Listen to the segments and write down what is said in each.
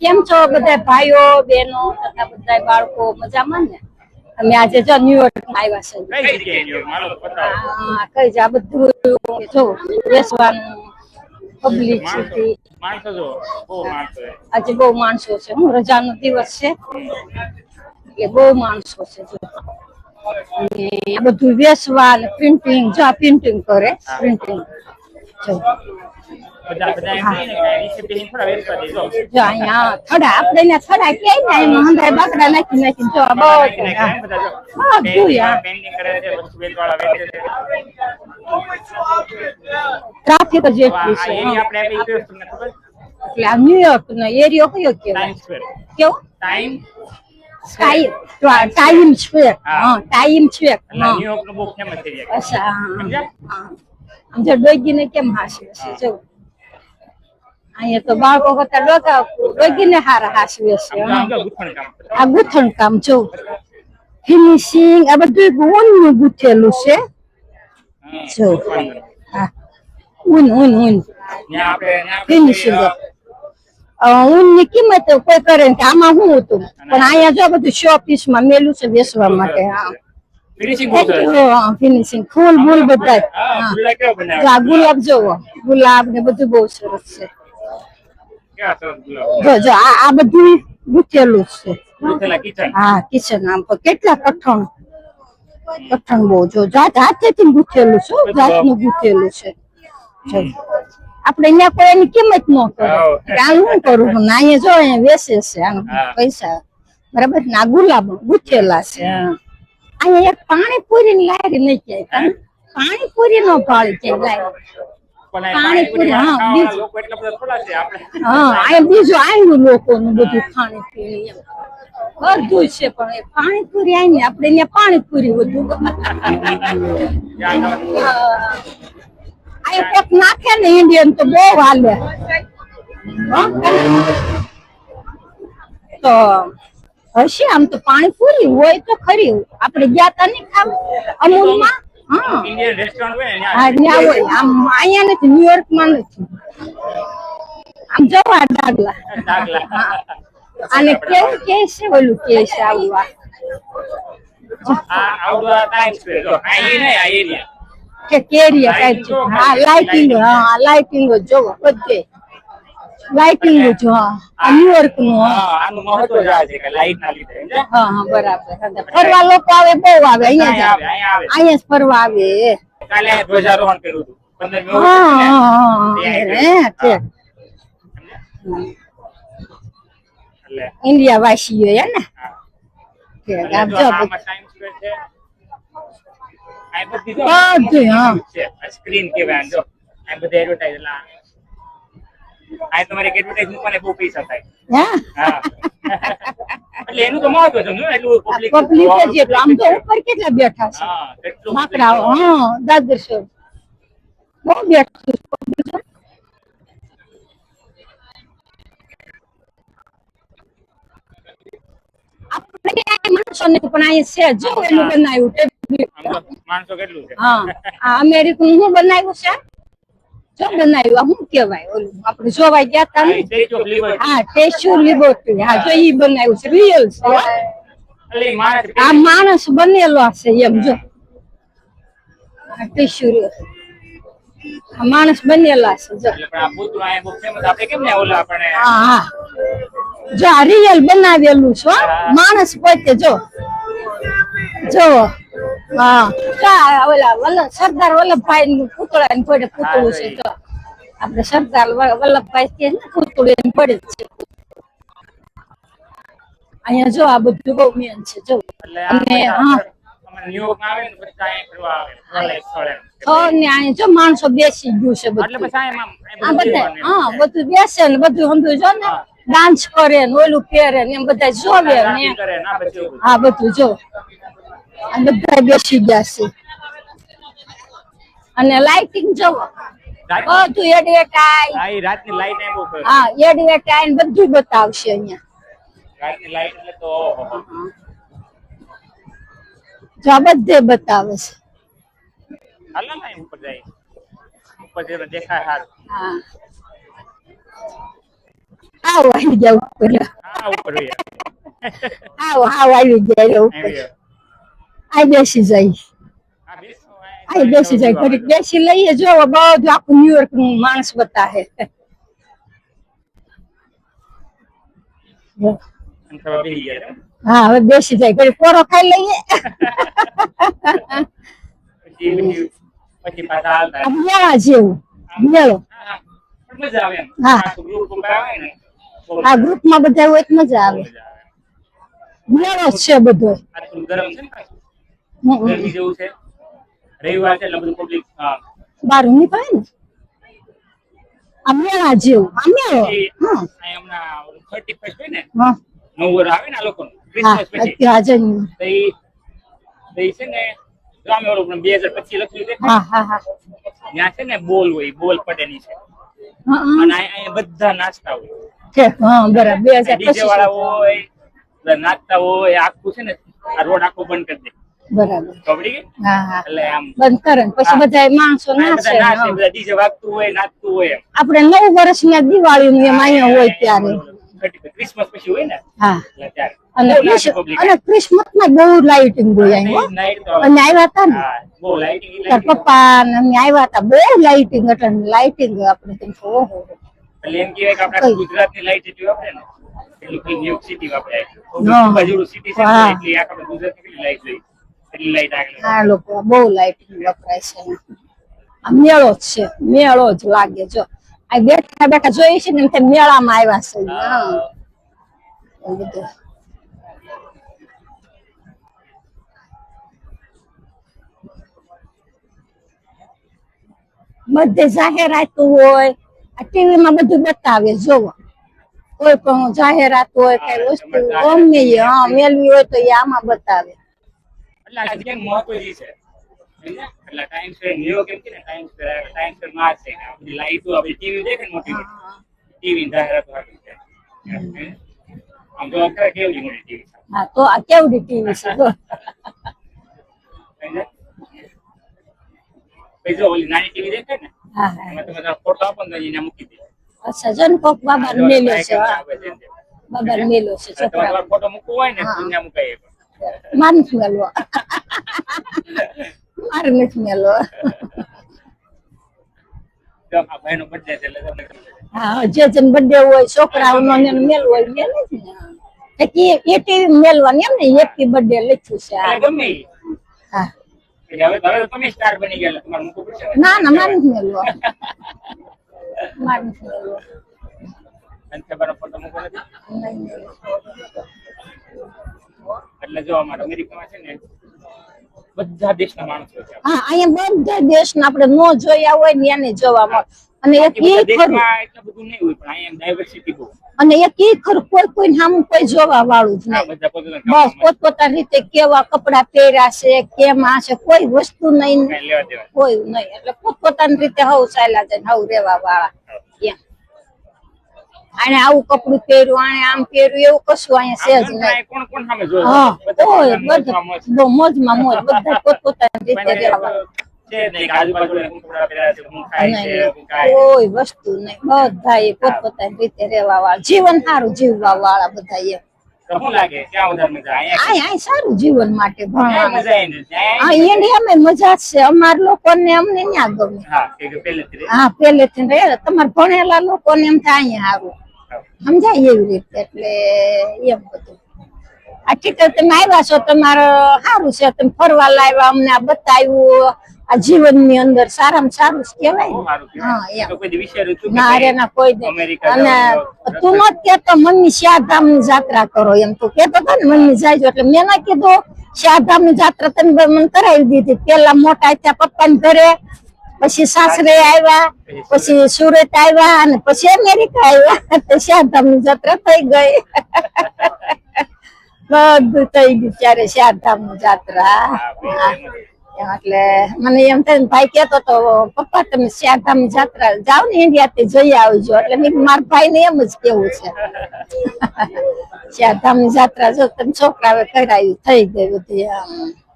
કેમ છો બધા ભાઈઓ બહેનો તથા બધા બાળકો મજામાં ને? અમે આજે જો ન્યુયોર્ક આવ્યા છે કઈ આ બધું જો બેસવાનું પબ્લિક છે. આજે બહુ માણસો છે. હું રજાનો દિવસ છે. એટલે બહુ માણસો છે જો. અને બધું વેસવા પ્રિન્ટિંગ જો આ પ્રિન્ટિંગ કરે પ્રિન્ટિંગ જો. જો અહીંયા થડા આપણે ને થડા કે ને એમાં હંધાય નાખી નાખી જો બધું યાર. ટ્રાફિક જ એટલું છે. એટલે આ ન્યુયોર્ક નો એરિયો કયો કેવો? કેવો ટાઈમ ટાઈમ ટાઈમ સ્ક્વેર હા. હા ટાઈમ સ્ક્વેર ન્યુયોર્ક નો બહુ ફેમસ એરિયા અચ્છા હા. આમ જો ડોગીને કેમ હાસવે છે? જો. અહીંયા તો બાળકો કરતા ડોગા ડોગીને હારા હાસવે છે. આ ગૂંથણ કામ જો. ફિનિશિંગ આ બધું ઊનનું ગૂંથેલું છે. જો. હા. ઊન ઊન ઊન. ફિનિશિંગ ઊન ઊનની કિંમત કોઈ કરે ને કે આમાં શું હતું? પણ અહીંયા જો બધું શો પીસમાં મેલું છે બેસવા માટે હા. ફિનિશિંગ ફૂલ ફૂલ બધા હા ગુલાબ જોવો. ગુલાબ ને બધું બહુ સરસ છે. જો જો આ બધું ગૂંથેલું છે. હા કિચન આમ પર કેટલા કઠણ. કઠણ બહુ. જો જાત હાથેથી ગૂંથેલું છે જાતનું ગૂંથેલું છે. આપણે અહીંયા કોઈ એની કિંમત ન કરે. આ શું કરું? પણ અહીંયા જો અહીંયા વેસે છે. આનું પૈસા. બરાબર? ના ગુલાબ ગૂંથેલા છે. અહીંયા એક પાણીપુરી ની લારી નહીં ક્યાંય પાણીપુરી નો ભાળ છે પાણીપુરી, પાણીપુરી હા, ખાવાના લોકો એટલા બધા થોડા છે આપણે. હા બીજું આવ્યું લોકોનું બધું ખાણી પીણી એમ. બધું છે પણ એ પાણીપુરી આવી આપણે અહીંયા પાણીપુરી બધું આ કોક નાખે ને ઇન્ડિયન તો બહુ હાલે. તો હશે? આમ તો પાણીપુરી હોય તો ખરી. આપણે ગયા તા ને ખાવ? અમૂલમાં? હા. ત્યાં હોય. આમ અહીંયા નથી ન્યુયોર્કમાં નથી. આમ જવા ડાગલા. ડાગલા. અને કેવું કે છે ઓલું કે છે આવું આ? કે કેરિયા હા લાઇટિંગ હા લાઇટિંગ જોવો બધે. લાઇટિંગ જો હા. ન્યુયોર્કનું આનું મહત્વ જ આ છે કે લાઇટ ના લીધે. હા હા બરાબર. ફરવા લોકો આવે બહુ આવે અહીંયા જ આવે. અહીંયા જ ફરવા આવે. કાલે ધ્વજારોહણ કર્યું હતું. પંદર મી હા હા ઇન્ડિયા વાસીઓ હે ને? સ્ક્રીન કહેવાય આને જો આ બધી એડવર્ટાઇઝ આ તમારી એડવર્ટાઇઝ મૂકવાને બહુ પૈસા થાય. હા. એટલે એનું તો મહત્વ સમજો ને એટલું પબ્લિક પબ્લિક છે આમ તો ઉપર કેટલા બેઠા છે? હા કેટલું હા દાદરશો બહુ બેઠું છે માણસો પણ અહીંયા જો એનું બનાવ્યું માણસો કેટલું છે. હા આ અમેરિકન શું બનાવ્યું છે? જો બનાવ્યું આ શું કહેવાય ઓલું? આપણે જોવા ગયા હતા ને? હા ટેસ્યુ લિબર્ટી હા જો ઈ બનાવ્યું છે રિયલ છે આ માણસ બનેલો હશે એમ જો. ટેસ્યુ આ માણસ બનેલા છે જો. હા જો આ રિયલ બનાવેલું છે માણસ પોતે જો. જો હા. ઓલા વલ્લભ સરદાર વલ્લભભાઈ નું પૂતળા ને પડે પૂતળું છે તો આપડે સરદાર વલ્લભભાઈ કે પૂતળું એને પડે છે. અહીંયા જો આ બધું બહુ મેન છે જો. અને હા. માણસો બેસી ગયું છે એટલે બધું હા બધું બેસે ને બધું સમજુ જો ને ડાન્સ કરે ને ઓલું પહેરે ને એમ બધા જોવે ને. હા બધું જો. આ બધા બેસી ગયા છે. અને લાઇટિંગ જોવો. બધું એડવર્ટાઈઝ રાતની લાઈટ એ બહુ હા એડવર્ટાઈઝ બધું બતાવશે અહીંયા. રાતની લાઈટ એટલે તો જો આ બધે બતાવે છે. હાલો ને ઉપર જાય. દેખાય હા. આવો આવી જાવ ઉપર. હા ઉપર આવો. આવો આવી જાય ઉપર આવી જાઓ. આ બેસી જાય આઈ બેસી જાય ઘડીક બેસી લઈએ જો બધું આખું ન્યુયોર્કનું માણસ ગયા એમ. હા હવે બેસી જાય ઘડી કોરો ખાઈ લઈએ મેળા જેવું મેળો હા, હા. હા. આ ગ્રુપમાં બધા હોય મજા આવે મેળો છે બધો ગરમ છે. ગરમી જેવું છે? રવિવાર છે એટલે બધું પબ્લિક બહાર નીકળે ને? આ જેવું અમને હા. હમણાં થર્ટી ફર્સ્ટ હોય ને? હા. નવ વર્ષ આવે ને આ લોકો ક્રિસમસ પછી. આજે છે ને ગામે ઓલું બે હજાર પચીસ લખ્યું છે. હા હા હા. ત્યાં છે ને બોલ હોય બોલ પડેની છે. અને અહીં અહીંયા બધા નાચતા હોય. છે હા બરાબર બે હજાર વાળા હોય નાસ્તા નાચતા હોય આખું છે ને આ રોડ આખો બંધ કરી દે. બરાબર. ખબરી ગઈ? હા હા. એટલે આમ બંધ કરે પછી બધા માણસો આ બધા નાચે નાચે હા. બધા ડીજે વાગતું હોય નાચતું હોય આપણે નવ વર્ષની દિવાળી ની અહીંયા હોય ત્યારે. ક્રિસમસ પછી હોય ને? હા. અને ક્રિસમસમાં બહુ લાઇટિંગ હોય આવ્યા હતા ને. પપ્પા ને અમે આવ્યા હતા. બહુ લાઇટિંગ એટલે લાઇટિંગ આપણે ઓહો. એટલે એમ કહેવાય કે આપણે જેટલી વાપરે ને? એટલી સિટી વાપરે. સિટી છે આપણે આ લોકો બહુ લાઇટિંગ વપરાય છે. આ મેળો જ છે. મેળો જ લાગે જો. આ બેઠા બેઠા જોઈ છે ને તે મેળામાં આવ્યા છે. બધું. બધે જાહેરાતું હોય. આ ટીવી માં બધું બતાવે જોવો. કોઈ પણ જાહેરાત હોય કઈ વસ્તુ ગમે મેળવી હોય તો એ આમાં બતાવે. એટલે આ જગ્યાનું મહત્વ જે છે. એટલે ટાઈમ સ્ક્વેર ન્યુયોર્ક કેમ કે ને ટાઈમ સ્ક્વેર ટાઈમ સ્ક્વેરમાં છે. આ બધી લાઈટો આપણી ટીવી દેખે ને મોટી ટીવી જાહેરાત વાળી છે. આમ તો અત્યારે કેવડી મોટી ટીવી છે હા તો આ કેવડી ટીવી છે તો સમજ્યા? ઓલી નાની ટીવી દેખે ને હા એમાં તમે ફોટો આપો ને એને મૂકી દે. અચ્છા જન કોક બાબા મેલો છે. બાબા છે છોકરા તમારે ફોટો મૂકવો હોય ને. ત્યાં મુકાય એક. માર નથી મેલવો મારે નથી મેલવો જો આ ભાઈનો birthday છે એટલે તમને ખબર છે. હા જે જન બર્થડે હોય છોકરાઓનો ને એનો મેલવો હોય મેલે જ ને એક એ- એ ટીવી મેલવાની એમ ને હેપી બર્થડે લખ્યું છે આ. એટલે ગમે ઈ. હા એટલે હવે હવે તો તમે સ્ટાર બની ગયા એટલે તમારે મૂકવું પડશે ને. ના ના મારે નથી મેલવો મારે નથી મેલવો અને તમારો ફોટો મૂકો નથી નહીં મેલવો. એટલે જો અમારા અમેરિકામાં છે ને બધા દેશના માણસો છે હા અહીંયા બધા દેશના આપણે નો જોયા હોય ને એને જોવા મળે. અને એક એ ખરું. એટલું બધું નહીં હોય પણ અહીંયા ડાયવર્સિટી બહુ અને એક એ ખરું કોઈ કોઈ નામ કોઈ જોવા વાળું જ નહીં. બસ પોતપોતાની રીતે કેવા કપડા પહેર્યા છે કેમ આ છે કોઈ વસ્તુ નહીં. કાંઈ નહીં એટલે પોતપોતાની રીતે હવ ચાલ્યા જાય હવ રેવા વાળા. એમ. આને આવું કપડું પહેર્યું આને આમ પહેર્યું એવું કશું અહીંયા છે જ નહીં. કોણ કોણ સામે જોવે? હા મોજ. બધા મોજમાં મોજ બધા પોતપોતાની રીતે રહેવા કોઈ વસ્તુ નહીં બધા એ પોતપોતાની રીતે રહેવા વાળા. જીવન સારું જીવવા વાળા બધા એ સારું જીવન માટે ભણવાનું. મજા ને? છે. અમાર લોકોને અમને ત્યાં ગમે. હા પેલેથી તમારે ભણેલા લોકોને એમ થાય અહીંયા સારું સમજાય એવી રીતે એટલે એમ બધું. આ તો તમે આવ્યા છો તમારે સારું છે. તમે ફરવા લાવ્યા અમને આ બતાવ્યું. આ જીવનની અંદર સારામાં સારું જ કહેવાય ને. ના ના કોઈ અને તું ન કેતો મમ્મી શ્યાધામની જાત્રા કરો એમ. તું કેતો હતો ને મમ્મી જાય એટલે મેં ના કીધું. શ્યાધામની જાત્રા તમે મને કરાવી દીધી. પેલા મોટા ત્યાં પપ્પા ને ઘરે પછી સાસરે આવ્યા પછી સુરત. આવ્યા અને પછી અમેરિકા આવ્યા. તો શ્યાધામની જાત્રા થઈ ગઈ. બધું થઈ ગયું ત્યારે શ્યાધામની જાત્રા. એટલે મને એમ થાય ભાઈ કેતો તો પપ્પા તમે શ્યાધામ જાત્રા જાઓ ને ઇન્ડિયા થી જઈ આવજો. એટલે મેં મારા ભાઈ ને એમ જ કેવું છે. શ્યાધામની જાત્રા જો તમે છોકરા હવે કરાવી થઈ ગઈ બધી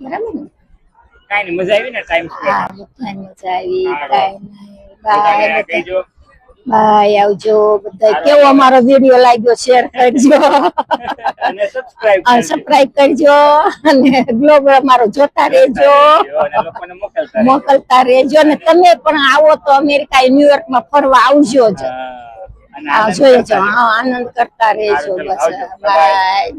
બરાબર ને? કાંઈ નહીં મજા આવી ને ટાઈમ હા મજા આવી કાંઈ નહીં. બાય આવજો બધા. કેવો અમારો વીડિયો લાગ્યો શેર કરજો. અને સબસ્ક્રાઇબ સબસ્ક્રાઇબ કરજો. અને ગ્લોબ અમારો જોતા રહેજો. અને લોકોને મોકલતા રહેજો. ને અને તમે પણ આવો તો અમેરિકા ન્યુયોર્કમાં ફરવા આવજો જ. જોઈએ કરતા છો હા આનંદ કરતા રહેજો બસ. બાય